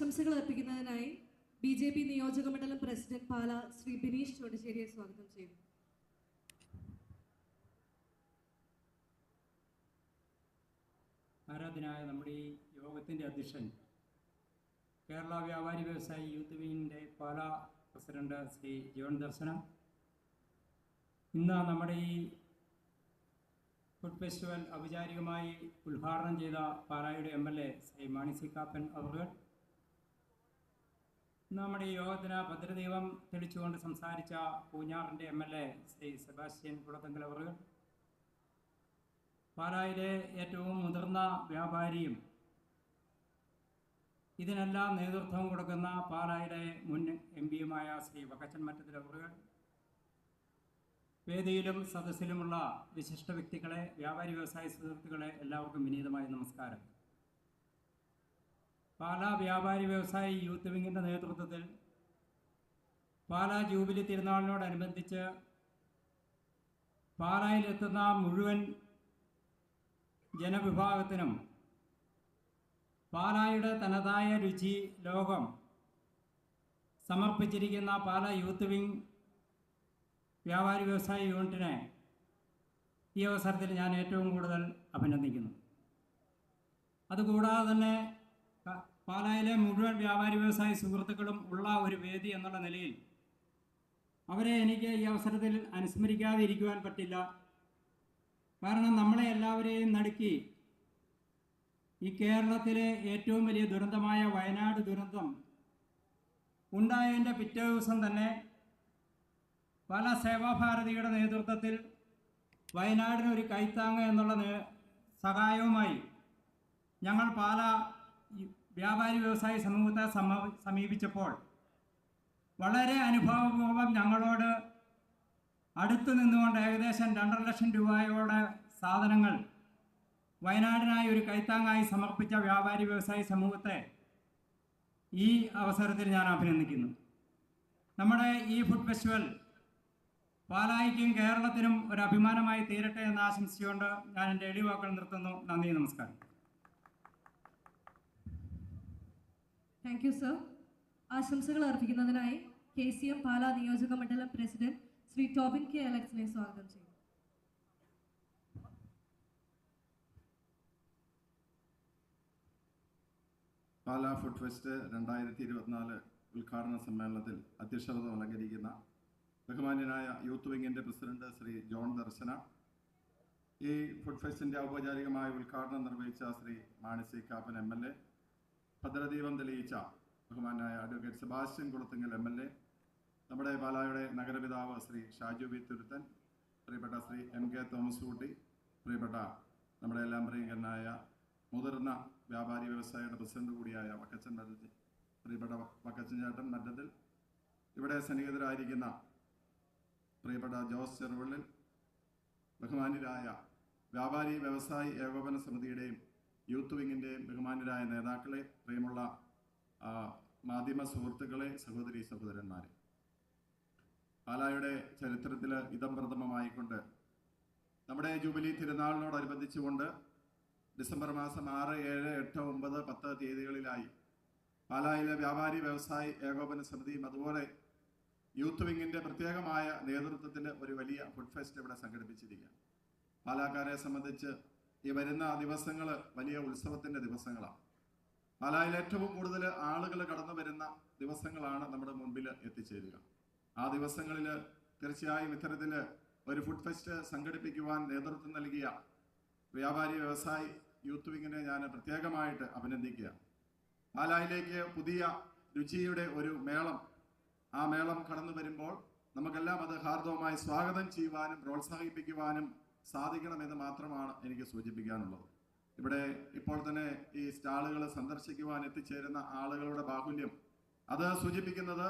ആശംസകൾ അർപ്പിക്കുന്നതിനായി B J P നിയോജക മണ്ഡലം പ്രസിഡന്റ് പാല ശ്രീ ബിനീഷ് ചോടിശ്ശേരിയെ സ്വാഗതം ചെയ്യുന്നു. ആരാധനായ നമ്മുടെ ഈ യോഗത്തിന്റെ അധ്യക്ഷൻ കേരള വ്യാപാരി വ്യവസായി യൂത്ത് വിങ്ങിന്റെ പാല പ്രസിഡന്റ് ശ്രീ ജോൺ ദർശനം ഇന്ന് നമ്മുടെ ഈ ഫുഡ് ഫെസ്റ്റിവൽ ഔപചാരികമായി ഉദ്ഘാടനം ചെയ്ത പാലായുടെ M L A Shri Mani C Kappan അവർ നമ്മുടെ യോഗത്തിന് ഭദ്രദൈവം തെളിച്ചുകൊണ്ട് സംസാരിച്ച പൂഞ്ഞാറിന്റെ M L A Shri Sebastian Kulathunkal പാലായിലെ ഏറ്റവും മുതിർന്ന വ്യാപാരിയും ഇതിനെല്ലാം നേതൃത്വം കൊടുക്കുന്ന പാലായിലെ മുൻ എം പിയുമായ ശ്രീ വക്കച്ചൻ മറ്റത്തിലവറുകൾ വേദിയിലും സദസ്സിലുമുള്ള വിശിഷ്ട വ്യക്തികളെ വ്യാപാരി വ്യവസായ സുഹൃത്തുക്കളെ എല്ലാവർക്കും വിനീതമായ നമസ്കാരം. പാലാ വ്യാപാരി വ്യവസായി യൂത്ത് വിങ്ങിന്റെ നേതൃത്വത്തിൽ പാലാ ജൂബിലി തിരുനാളിനോടനുബന്ധിച്ച് പാലായിലെത്തുന്ന മുഴുവൻ ജനവിഭാഗത്തിനും പാലായുടെ തനതായ രുചി ലോകം സമർപ്പിച്ചിരിക്കുന്ന പാല യൂത്ത് വിങ് വ്യാപാരി വ്യവസായ യൂണിറ്റിനെ ഈ അവസരത്തിൽ ഞാൻ ഏറ്റവും കൂടുതൽ അഭിനന്ദിക്കുന്നു. അതുകൂടാതെ തന്നെ പാലായിലെ മുഴുവൻ വ്യാപാരി വ്യവസായ സുഹൃത്തുക്കളും ഉള്ള ഒരു വേദി എന്നുള്ള നിലയിൽ അവരെ എനിക്ക് ഈ അവസരത്തിൽ അനുസ്മരിക്കാതെ ഇരിക്കുവാൻ പറ്റില്ല. കാരണം നമ്മളെ എല്ലാവരെയും നടുക്കി ഈ കേരളത്തിലെ ഏറ്റവും വലിയ ദുരന്തമായ വയനാട് ദുരന്തം ഉണ്ടായതിന്റെ പിറ്റേ ദിവസം തന്നെ പല സേവാഭാരതിയുടെ നേതൃത്വത്തിൽ വയനാടിന് ഒരു കൈത്താങ്ങ് എന്നുള്ള സഹായവുമായി ഞങ്ങൾ പാല വ്യാപാരി വ്യവസായ സമൂഹത്തെ സമ- സമീപിച്ചപ്പോൾ വളരെ അനുഭവപൂർവം ഞങ്ങളോട് അടുത്തു നിന്നുകൊണ്ട് ഏകദേശം രണ്ടര ലക്ഷം രൂപയോടെ സാധനങ്ങൾ വയനാടിനായി ഒരു കൈത്താങ്ങായി സമർപ്പിച്ച വ്യാപാരി വ്യവസായി സമൂഹത്തെ ഈ അവസരത്തിൽ ഞാൻ അഭിനന്ദിക്കുന്നു. നമ്മുടെ ഈ ഫുഡ് ഫെസ്റ്റിവൽ പാലായിക്കും കേരളത്തിനും ഒരു അഭിമാനമായി തീരട്ടെ എന്ന് ആശംസിച്ചുകൊണ്ട് ഞാൻ എന്റെ എളിവാക്കൾ നിർത്തുന്നു. നന്ദി നമസ്കാരം. താങ്ക് യു സർ ആശംസകൾ അർപ്പിക്കുന്നതിനായി കെ സി എം പാലാ നിയോജക മണ്ഡലം പ്രസിഡന്റ് ശ്രീ ടോബിൻ കെ അലക്സിനെ സ്വാഗതം ചെയ്യും പാലാ ഫുഡ് ഫെസ്റ്റ് രണ്ടായിരത്തി ഇരുപത്തിനാല് ഉദ്ഘാടന സമ്മേളനത്തിൽ അധ്യക്ഷത അലങ്കരിക്കുന്ന ബഹുമാന്യനായ യൂത്ത് വിങ്ങിന്റെ പ്രസിഡന്റ് ശ്രീ ജോൺ ദർശന ഈ ഫുഡ് ഫെസ്റ്റിന്റെ ഔപചാരികമായ ഉദ്ഘാടനം നിർവഹിച്ച Shri Mani C Kappan M L A ഭദ്രദീപം തെളിയിച്ച ബഹുമാനായ advocate Sebastian Kulathingal M L A നമ്മുടെ പാലായുടെ നഗരപിതാവ് ശ്രീ ഷാജു ബി തുരുത്തൻ പ്രിയപ്പെട്ട ശ്രീ എം കെ തോമസ് കുട്ടി പ്രിയപ്പെട്ട നമ്മുടെ എല്ലാം പ്രിയങ്കരനായ മുതിർന്ന വ്യാപാരി വ്യവസായിയുടെ പ്രസിഡന്റ് കൂടിയായ വക്കച്ചൻ മറ്റത്തിൽ പ്രിയപ്പെട്ട വക്കച്ചൻ ചേട്ടൻ മറ്റത്തിൽ ഇവിടെ സന്നിഹിതരായിരിക്കുന്ന പ്രിയപ്പെട്ട ജോസ് ചെറുവള്ളിൽ ബഹുമാനിരായ വ്യാപാരി വ്യവസായി ഏകോപന സമിതിയുടെയും യൂത്ത് വിങ്ങിന്റെ ബഹുമാനരായ നേതാക്കളെ പ്രിയമുള്ള മാധ്യമ സുഹൃത്തുക്കളെ സഹോദരി സഹോദരന്മാരെ. പാലായുടെ ചരിത്രത്തിൽ ഇതം പ്രഥമമായിക്കൊണ്ട് നമ്മുടെ ജൂബിലി തിരുനാളിനോടനുബന്ധിച്ചുകൊണ്ട് ഡിസംബർ മാസം ആറ് ഏഴ് എട്ട് ഒമ്പത് പത്ത് തീയതികളിലായി പാലായിലെ വ്യാപാരി വ്യവസായി ഏകോപന സമിതിയും അതുപോലെ യൂത്ത് വിങ്ങിന്റെ പ്രത്യേകമായ നേതൃത്വത്തിൽ ഒരു വലിയ ഫുഡ് ഫെസ്റ്റ് ഇവിടെ സംഘടിപ്പിച്ചിരിക്കുകയാണ്. പാലാക്കാരെ സംബന്ധിച്ച് ഈ വരുന്ന ദിവസങ്ങൾ വലിയ ഉത്സവത്തിന്റെ ദിവസങ്ങളാണ്. പാലായിൽ ഏറ്റവും കൂടുതൽ ആളുകൾ കടന്നു വരുന്ന ദിവസങ്ങളാണ് നമ്മുടെ മുൻപിൽ എത്തിച്ചേരുക. ആ ദിവസങ്ങളിൽ തീർച്ചയായും ഇത്തരത്തിൽ ഒരു ഫുഡ് ഫെസ്റ്റ് സംഘടിപ്പിക്കുവാൻ നേതൃത്വം നൽകിയ വ്യാപാരി വ്യവസായി യൂത്ത് വിങ്ങിനെ ഞാൻ പ്രത്യേകമായിട്ട് അഭിനന്ദിക്കുക പാലായിലേക്ക് പുതിയ രുചിയുടെ ഒരു മേളം ആ മേളം കടന്നു വരുമ്പോൾ നമുക്കെല്ലാം അത് ഹാർദവമായി സ്വാഗതം ചെയ്യുവാനും പ്രോത്സാഹിപ്പിക്കുവാനും സാധിക്കണമെന്ന് മാത്രമാണ് എനിക്ക് സൂചിപ്പിക്കാനുള്ളത്. ഇവിടെ ഇപ്പോൾ തന്നെ ഈ സ്റ്റാളുകൾ സന്ദർശിക്കുവാൻ എത്തിച്ചേരുന്ന ആളുകളുടെ ബാഹുല്യം. അത് സൂചിപ്പിക്കുന്നത്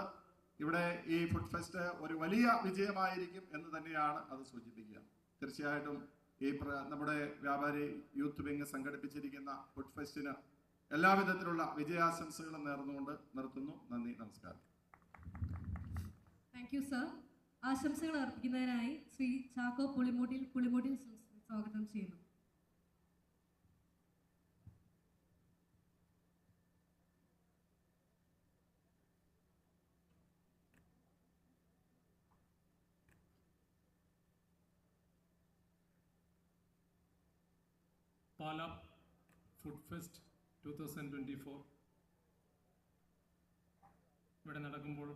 ഇവിടെ ഈ ഫുഡ് ഫെസ്റ്റ് ഒരു വലിയ വിജയമായിരിക്കും എന്ന് തന്നെയാണ് അത് സൂചിപ്പിക്കുക. തീർച്ചയായിട്ടും ഈ നമ്മുടെ വ്യാപാരി യൂത്ത് വിങ് സംഘടിപ്പിച്ചിരിക്കുന്ന ഫുഡ് ഫെസ്റ്റിന് എല്ലാവിധത്തിലുള്ള വിജയാശംസകളും നേർന്നുകൊണ്ട് നിർത്തുന്നു. നന്ദി നമസ്കാരം. താങ്ക് യു സർ ആശംസകൾ അർപ്പിക്കുന്നതിനായി ശ്രീ ചാക്കോ പുളിമൂട്ടിൽ പുളിമൂട്ടിൽ സ്വാഗതം ചെയ്യുന്നു. Pala food fest two thousand twenty four ഇവിടെ നടക്കുമ്പോൾ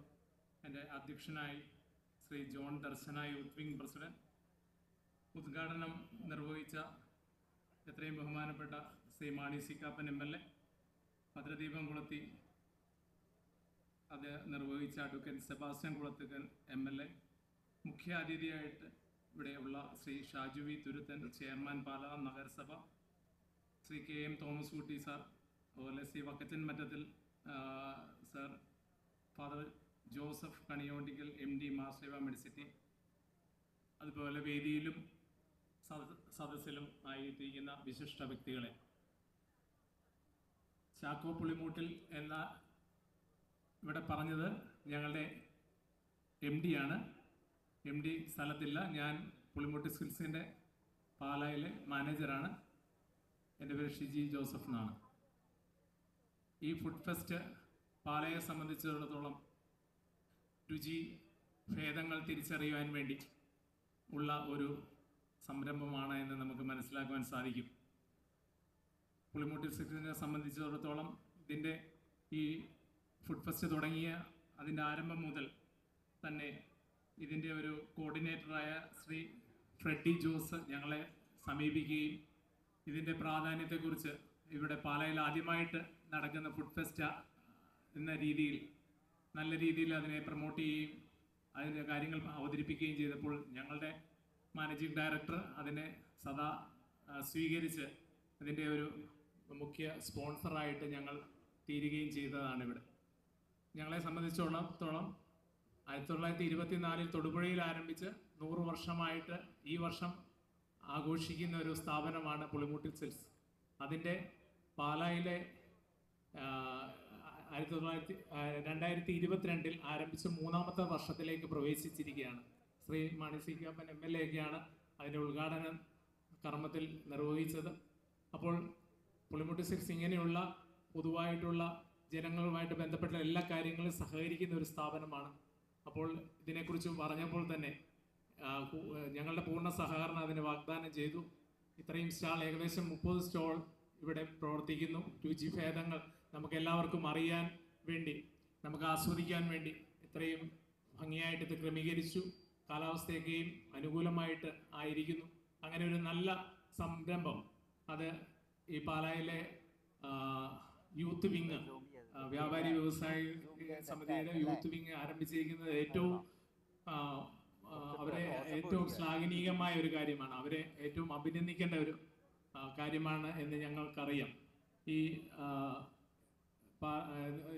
എന്റെ അധ്യക്ഷനായി Shri John Darshana youth wing president. ഉദ്ഘാടനം നിർവഹിച്ച എത്രയും ബഹുമാനപ്പെട്ട Shri Mani C Kappan M L A. ഭദ്രദീപം കുളത്തി അത് നിർവഹിച്ച advocate Sebastian Kulathunkal M L A. മുഖ്യ അതിഥിയായിട്ട് ഇവിടെയുള്ള ശ്രീ ഷാജു വി തുരുത്തൻ ചെയർമാൻ പാലാ നഗരസഭ. Shri K M Thomas Kutty sir അതുപോലെ Shri Vakkachan Mattathil sir father Joseph Kaniyodickal M D Mar Sleeva Medicity. അതുപോലെ വേദിയിലും സദ- സദസ്സിലും ആയിരിക്കുന്ന വിശിഷ്ട വ്യക്തികളെ. ചാക്കോ പുളിമൂട്ടിൽ എന്ന ഇവിടെ പറഞ്ഞത് ഞങ്ങളുടെ എം ആണ്. എം ഡി സ്ഥലത്തില്ല. ഞാൻ പുളിമൂട്ടി സ്കിൽസിന്റെ പാലായിലെ മാനേജറാണ് എന്റെ പേര് ഷിജി ജോസഫ് എന്നാണ്. ഈ ഫുഡ് ഫെസ്റ്റ് പാലയെ സംബന്ധിച്ചിടത്തോളം രുചി ഭേദങ്ങൾ തിരിച്ചറിയുവാൻ വേണ്ടി ഉള്ള ഒരു സംരംഭമാണ് എന്ന് നമുക്ക് മനസ്സിലാക്കുവാൻ സാധിക്കും. പുളിമൂട്ടി സിക്സിനെ സംബന്ധിച്ചിടത്തോളം ഇതിന്റെ ഈ ഫുഡ് ഫെസ്റ്റ് തുടങ്ങിയ അതിന്റെ ആരംഭം മുതൽ തന്നെ ഇതിന്റെ ഒരു കോർഡിനേറ്ററായ ശ്രീ ഫ്രെഡി ജോസ് ഞങ്ങളെ സമീപിക്കുകയും ഇതിന്റെ പ്രാധാന്യത്തെക്കുറിച്ച് ഇവിടെ പാലയിൽ ആദ്യമായിട്ട് നടക്കുന്ന ഫുഡ് ഫെസ്റ്റ് എന്ന രീതിയിൽ നല്ല രീതിയിൽ അതിനെ പ്രൊമോട്ട് ചെയ്യുകയും അതിന്റെ കാര്യങ്ങൾ അവതരിപ്പിക്കുകയും ചെയ്തപ്പോൾ ഞങ്ങളുടെ മാനേജിംഗ് ഡയറക്ടർ അതിനെ സദാ സ്വീകരിച്ച് അതിന്റെ ഒരു മുഖ്യ സ്പോൺസറായിട്ട് ഞങ്ങൾ തീരുകയും ചെയ്തതാണ് ഇവിടെ. ഞങ്ങളെ സംബന്ധിച്ചിടത്തോളം ആയിരത്തി തൊള്ളായിരത്തി ഇരുപത്തിനാലിൽ തൊടുപുഴയിൽ ആരംഭിച്ച് നൂറ് വർഷമായിട്ട് ഈ വർഷം ആഘോഷിക്കുന്ന ഒരു സ്ഥാപനമാണ് പുളിമൂട്ടിൽ സെൽസ്. അതിന്റെ പാലായിലെ ആയിരത്തി തൊള്ളായിരത്തി രണ്ടായിരത്തി ഇരുപത്തിരണ്ടിൽ ആരംഭിച്ച മൂന്നാമത്തെ വർഷത്തിലേക്ക് പ്രവേശിച്ചിരിക്കുകയാണ്. Shri Mani C Kappan M L A ഒക്കെയാണ് അതിന്റെ ഉദ്ഘാടനം കർമ്മത്തിൽ നിർവഹിച്ചത്. അപ്പോൾ പുളിമുട്ടി സിക്സ് ഇങ്ങനെയുള്ള പൊതുവായിട്ടുള്ള ജനങ്ങളുമായിട്ട് ബന്ധപ്പെട്ട എല്ലാ കാര്യങ്ങളും സഹകരിക്കുന്ന ഒരു സ്ഥാപനമാണ്. അപ്പോൾ ഇതിനെക്കുറിച്ച് പറഞ്ഞപ്പോൾ തന്നെ ഞങ്ങളുടെ പൂർണ സഹകരണം അതിന് വാഗ്ദാനം ചെയ്തു. ഇത്രയും സ്റ്റാൾ ഏകദേശം മുപ്പത് സ്റ്റോൾ ഇവിടെ പ്രവർത്തിക്കുന്നു. രുചി ഭേദങ്ങൾ നമുക്ക് എല്ലാവർക്കും അറിയാൻ വേണ്ടി നമുക്ക് ആസ്വദിക്കാൻ വേണ്ടി ഇത്രയും ഭംഗിയായിട്ട് ഇത് ക്രമീകരിച്ചു കാലാവസ്ഥയൊക്കെയും അനുകൂലമായിട്ട് ആയിരിക്കുന്നു. അങ്ങനെ ഒരു നല്ല സംരംഭം. അത് ഈ പാലായിലെ യൂത്ത് വിങ് വ്യാപാരി വ്യവസായ സമിതിയുടെ യൂത്ത് വിങ് ആരംഭിച്ചിരിക്കുന്നത് ഏറ്റവും അവരെ ഏറ്റവും ശ്ലാഘനീയമായ ഒരു കാര്യമാണ്. അവരെ ഏറ്റവും അഭിനന്ദിക്കേണ്ട ഒരു കാര്യമാണ് എന്ന് ഞങ്ങൾക്കറിയാം. ഈ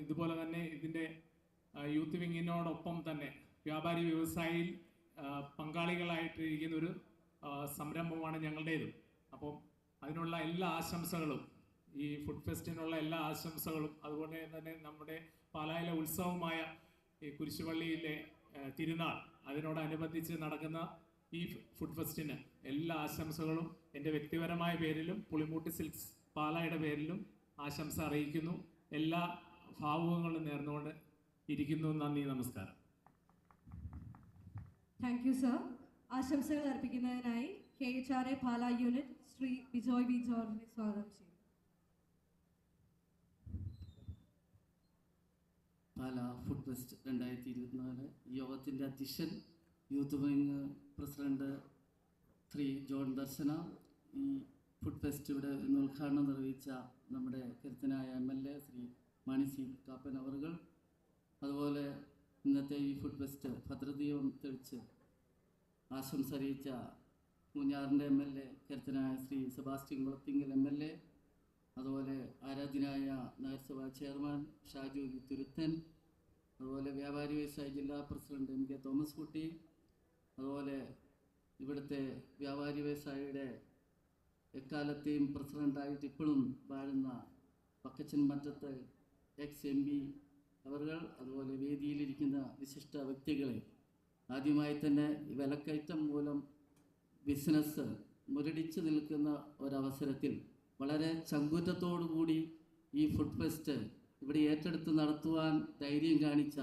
ഇതുപോലെ തന്നെ ഇതിന്റെ യൂത്ത് വിങ്ങിനോടൊപ്പം തന്നെ വ്യാപാരി വ്യവസായിയിൽ പങ്കാളികളായിട്ടിരിക്കുന്ന ഒരു സംരംഭമാണ് ഞങ്ങളുടേത്. അപ്പം അതിനുള്ള എല്ലാ ആശംസകളും ഈ ഫുഡ് ഫെസ്റ്റിനുള്ള എല്ലാ ആശംസകളും അതുപോലെ തന്നെ നമ്മുടെ പാലായിലെ ഉത്സവമായ ഈ കുരിശുപള്ളിയിലെ തിരുനാൾ അതിനോടനുബന്ധിച്ച് നടക്കുന്ന ഈ ഫുഡ് ഫെസ്റ്റിന് എല്ലാ ആശംസകളും എന്റെ വ്യക്തിപരമായ പേരിലും പുളിമൂട്ടി സിൽക്സ് പാലായുടെ പേരിലും ആശംസ അറിയിക്കുന്നു. എല്ലാ ഭാവുകങ്ങളും നേർന്നുകൊണ്ട് ഇരിക്കുന്നു. നന്ദി നമസ്കാരം. താങ്ക് യു സർ ആശംസകൾ അർപ്പിക്കുന്നതിനായി K H R A Pala unit Shri Bijoy V ജോർജിനെ സ്വാഗതം ചെയ്യുന്നു. പാല ഫുഡ് ഫെസ്റ്റ് രണ്ടായിരത്തി ഇരുപത്തിനാല് യോഗത്തിന്റെ അധ്യക്ഷൻ youth wing president Shri John Darshana ഈ ഫുഡ് ഫെസ്റ്റ് ഇവിടെ ഇന്ന് ഉദ്ഘാടനം നിർവഹിച്ച നമ്മുടെ കരുത്തനായ M L A Shri Mani C Kappan അവറുകൾ. അതുപോലെ ഇന്നത്തെ ഈ ഫുഡ് ഫെസ്റ്റ് ഭദ്രദീപം തെളിച്ച് ആശംസ അറിയിച്ച പൂഞ്ഞാറിന്റെ എം എൽ എ കരുത്തനായ Shri Sebastian Kulathinkal M L A അതുപോലെ ആരാധ്യനായ നഗരസഭാ ചെയർമാൻ ഷാജു തുരുത്തൻ അതുപോലെ വ്യാപാരി വ്യവസായ ജില്ലാ പ്രസിഡന്റ് എം കെ തോമസ് കുട്ടി അതുപോലെ ഇവിടുത്തെ വ്യാപാരി വ്യവസായിയുടെ എക്കാലത്തെയും പ്രസിഡന്റായിട്ട് ഇപ്പോഴും വാഴുന്ന Vakkachan Mattath ex M P അവർകൾ അതുപോലെ വേദിയിലിരിക്കുന്ന വിശിഷ്ട വ്യക്തികളെ ആദ്യമായി തന്നെ വിലക്കയറ്റം മൂലം ബിസിനസ് മുരടിച്ചു നിൽക്കുന്ന ഒരവസരത്തിൽ വളരെ ചങ്കൂറ്റത്തോടു കൂടി ഈ ഫുഡ് ഫെസ്റ്റ് ഇവിടെ ഏറ്റെടുത്ത് നടത്തുവാൻ ധൈര്യം കാണിച്ച